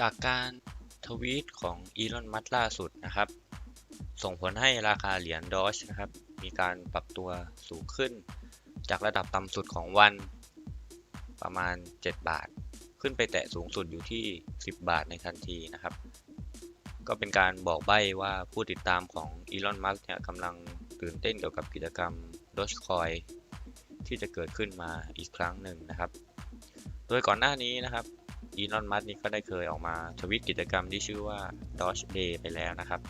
จากการทวีตของอีลอนมัสล่าสุดนะครับ ส่งผลให้ราคาเหรียญดอชนะครับ มีการปรับตัวสูงขึ้น จากระดับต่ำสุดของวันประมาณ 7 บาท ขึ้นไปแตะสูงสุดอยู่ที่ 10 บาทในทันทีนะครับ ก็เป็นการบอกใบ้ว่าผู้ติดตามของอีลอนมัสเนี่ยกำลังตื่นเต้นเกี่ยวกับกิจกรรม Dogecoin ที่จะเกิดขึ้นมาอีกครั้งหนึ่งนะครับ โดยก่อนหน้านี้นะครับ อีลอนมัสนี่ก็ได้เคยออกมาทวิตกิจกรรมที่ชื่อว่า Doge A ไปแล้วนะครับ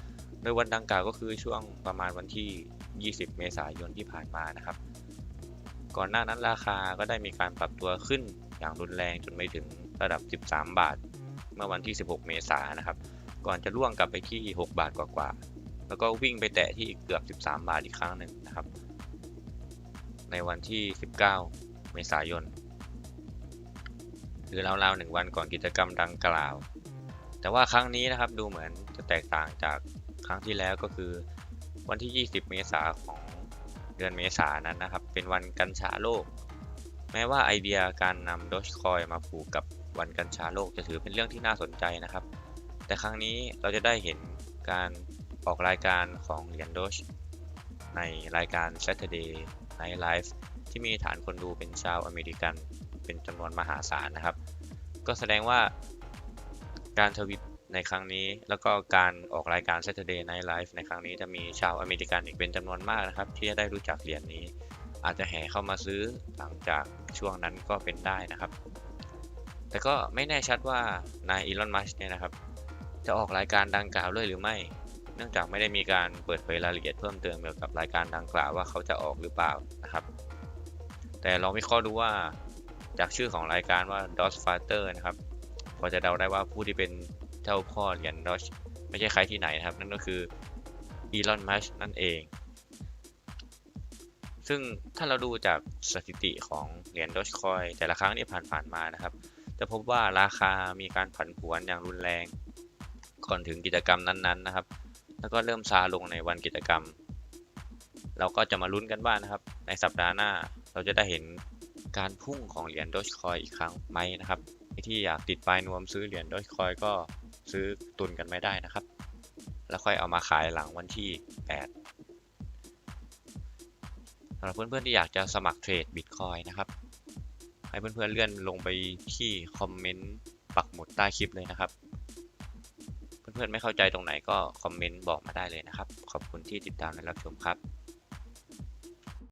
โดยวันดังกล่าวก็คือช่วงประมาณวันที่ 20 เมษายนที่ผ่านมานะครับ ก่อนหน้านั้นราคาก็ได้มีการปรับตัวขึ้นอย่างรุนแรงจนไปถึงระดับ 13 บาท เมื่อวันที่ 16 เมษายนนะครับ ก่อนจะล่วงกลับไปที่ 6 บาทกว่าๆ แล้วก็วิ่งไปแตะที่เกือบ 13 บาทอีกครั้งหนึ่งนะครับ ในวันที่ 19 เมษายน หรือราวๆหนึ่งวันก่อนกิจกรรมดังกล่าว แต่ว่าครั้งนี้นะครับดูเหมือนจะแตกต่างจากครั้งที่แล้วก็คือ วันที่ 20 เมษาของเดือนเมษานั้นนะครับ เป็นวันกัญชาโลก แม้ว่าไอเดียการนำ Dogecoin มาผูกกับวันกัญชาโลกจะถือเป็นเรื่องที่น่าสนใจนะครับ แต่ครั้งนี้เราจะได้เห็นการออกรายการของเหรียญ Doge ในรายการ Saturday Night Live ที่มีฐานคนดูเป็นชาวอเมริกัน เป็นจำนวนมหาศาลนะครับ ก็แสดงว่าการทวิตในครั้งนี้แล้วก็การออกรายการ Saturday Night Live ในครั้งนี้จะมีชาวอเมริกันอีกเป็นจำนวนมากนะครับ ที่จะได้รู้จักเหรียญนี้ อาจจะแห่เข้ามาซื้อหลังจากช่วงนั้นก็เป็นได้นะครับ แต่ก็ไม่แน่ชัดว่านายอีลอนมัสเนี่ยนะครับ จะออกรายการดังกล่าวเลยหรือไม่ เนื่องจากไม่ได้มีการเปิดเผยรายละเอียดเพิ่มเติมเกี่ยวกับรายการดังกล่าวว่าเขาจะออกหรือเปล่านะครับ แต่ลองวิเคราะห์ดูว่า จากชื่อของรายการว่า d o s Fighter นะครับ พอจะเดาได้ว่าผู้ที่เป็นเจ้าพ่อเหรียญ Doge ไม่ใช่ใครที่ไหนนะครับ นั่นก็คืออีลอนมัสนั่นเอง ซึ่งถ้าเราดูจากสถิติของเหรียญ Dogecoin แต่ละครั้งที่ผ่านๆมานะครับ จะพบว่าราคามีการผันผวนอย่างรุนแรงก่อนถึงกิจกรรมนั้นๆนะครับ แล้วก็เริ่มซาลงในวันกิจกรรม เราก็จะมาลุ้นกันว่านะครับ ในสัปดาห์หน้าเราจะได้เห็น การพุ่งของเหรียญ Dogecoin อีกครั้งไหมนะครับที่อยากติดปลายนวมซื้อเหรียญ Dogecoin ก็ซื้อตุนกันไม่ได้นะครับ แล้วค่อยเอามาขายหลังวันที่ 8สำหรับเพื่อนๆที่อยากจะสมัครเทรด Bitcoin นะครับให้เพื่อนๆเลื่อนลงไปที่คอมเมนต์ปักหมุดใต้คลิปเลยนะครับ เพื่อนๆไม่เข้าใจตรงไหนก็คอมเมนต์บอกมาได้เลยนะครับ ขอบคุณที่ติดตามและรับชมครับ